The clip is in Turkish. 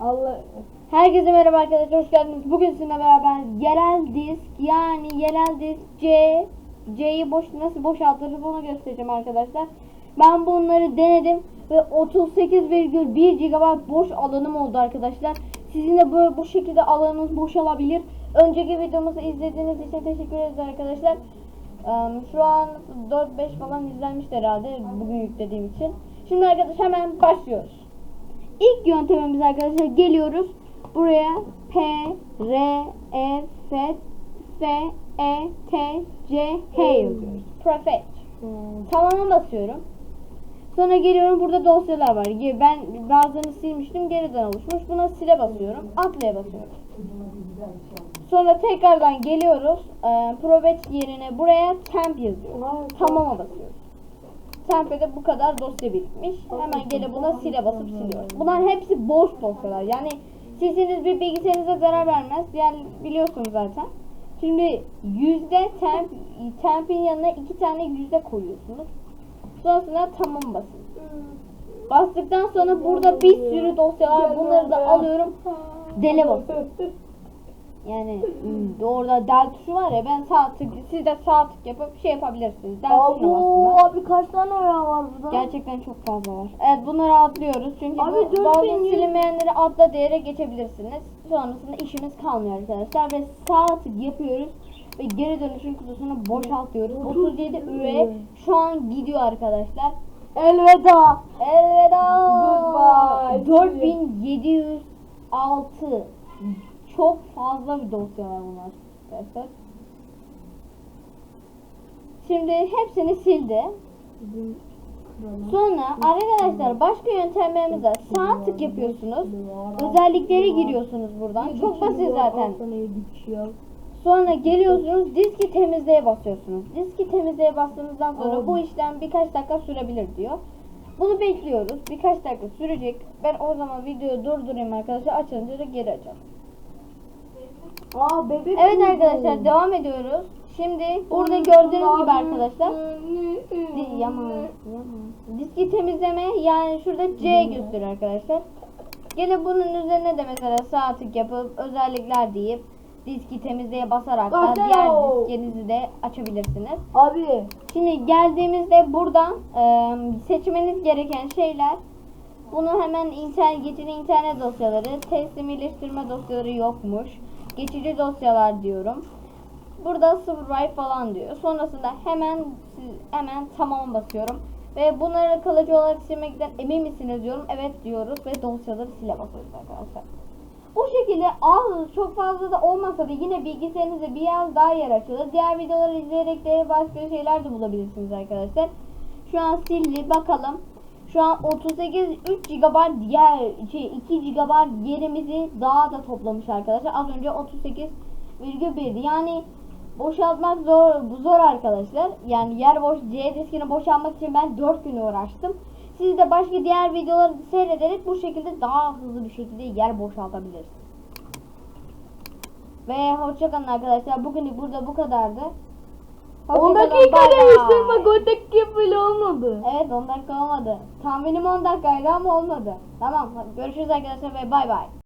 Allah Herkese merhaba arkadaşlar hoş geldiniz. Bugün sizinle beraber yerel disk yani yerel disk C C'yi boş nasıl boşaltırız onu göstereceğim arkadaşlar. Ben bunları denedim ve 38,1 GB boş alanım oldu arkadaşlar. Sizin de böyle bu şekilde alanınız boşalabilir. Önceki videomuzu izlediğiniz için teşekkür ederiz arkadaşlar. Şu an 4-5 falan izlenmişti herhalde bugün yüklediğim için. Şimdi arkadaşlar hemen başlıyoruz. İlk yöntemimiz arkadaşlar geliyoruz. Buraya P, R, E, F, F, E, T, C, H yazıyoruz. Prefetch. Tamam'a basıyorum. Sonra geliyorum burada dosyalar var. Ben bazılarını silmiştim geriden oluşmuş. Buna sile basıyorum. Atlaya basıyorum. Sonra tekrardan geliyoruz. Ee, Prefetch yerine buraya temp yazıyoruz. Tamam'a basıyoruz. Tempede bu kadar dosya birikmiş. Hemen gelip buna sile basıp siliyoruz. Bunların hepsi boş dosyalar. Yani silseniz bir bilgisayarınıza zarar vermez. Yani biliyorsunuz zaten. Şimdi yüzde temp, tempin yanına iki tane yüzde koyuyorsunuz. Sonrasında tamam basın. Bastıktan sonra burada bir sürü dosya var. Bunları da alıyorum. Dele basıyorum. Yani hmm, orada del tuşu var ya ben sağ tık siz de sağ tık yapıp şey yapabilirsiniz. Del tuşuna Abo abi kaç tane oya var burada? Gerçekten çok fazla var. Evet bunları atlıyoruz çünkü Abi, bu, 4100 bazı silinmeyenleri atla diyerek geçebilirsiniz. Sonrasında işimiz kalmıyor arkadaşlar ve sağ tık yapıyoruz ve geri dönüşüm kutusunu boşaltıyoruz. 37 üye şu an gidiyor arkadaşlar. Elveda. Elveda. Goodbye. 4706 çok fazla bir dosya var bunlar arkadaşlar. Şimdi hepsini sildi. Sonra arkadaşlar başka yöntemlerimiz var. Sağ tık yapıyorsunuz. Özellikleri giriyorsunuz buradan. Çok basit zaten. Sonra geliyorsunuz diski temizleye basıyorsunuz. Diski temizleye bastığınızdan sonra bu işlem birkaç dakika sürebilir diyor. Bunu bekliyoruz. Birkaç dakika sürecek. Ben o zaman videoyu durdurayım arkadaşlar. Açınca da geri açalım. Aa bebek Evet buldum. arkadaşlar devam ediyoruz. Şimdi burada gördüğünüz gibi arkadaşlar Di-. Diski temizleme yani şurada C gösteriyor arkadaşlar. Gelip bunun üzerine de mesela sağ tık yapıp özellikler deyip diski temizleye basarak da diğer diskinizi de açabilirsiniz. Abi Şimdi geldiğimizde buradan e, seçmeniz gereken şeyler bunu hemen internet geçici internet dosyaları, teslim iyileştirme dosyaları yokmuş. Geçici dosyalar diyorum. Burada survive falan diyor. Sonrasında hemen hemen tamam basıyorum. Ve bunları kalıcı olarak silmekten emin misiniz diyorum. Evet diyoruz ve dosyaları sile basıyoruz arkadaşlar. Bu şekilde az çok fazla da olmasa da yine bilgisayarınızda biraz daha yer açılır. Diğer videoları izleyerek de başka şeyler de bulabilirsiniz arkadaşlar. Şu an sildi bakalım. Şu an 38 3 GB diğer şey 2 GB yerimizi daha da toplamış arkadaşlar. Az önce 38,1'di. Yani boşaltmak zor bu zor arkadaşlar. Yani yer boş C diskini boşaltmak için ben 4 gün uğraştım. Siz de başka diğer videoları seyrederek bu şekilde daha hızlı bir şekilde yer boşaltabilirsiniz. Ve hoşçakalın arkadaşlar. Bugünlük burada bu kadardı. 10 Hoşça kalın, dakika demiştin bak 10 dakika olmadı. Evet 10 dakika olmadı. Tahminim 10 dakikaydı ama olmadı. Tamam görüşürüz arkadaşlar ve bay bay.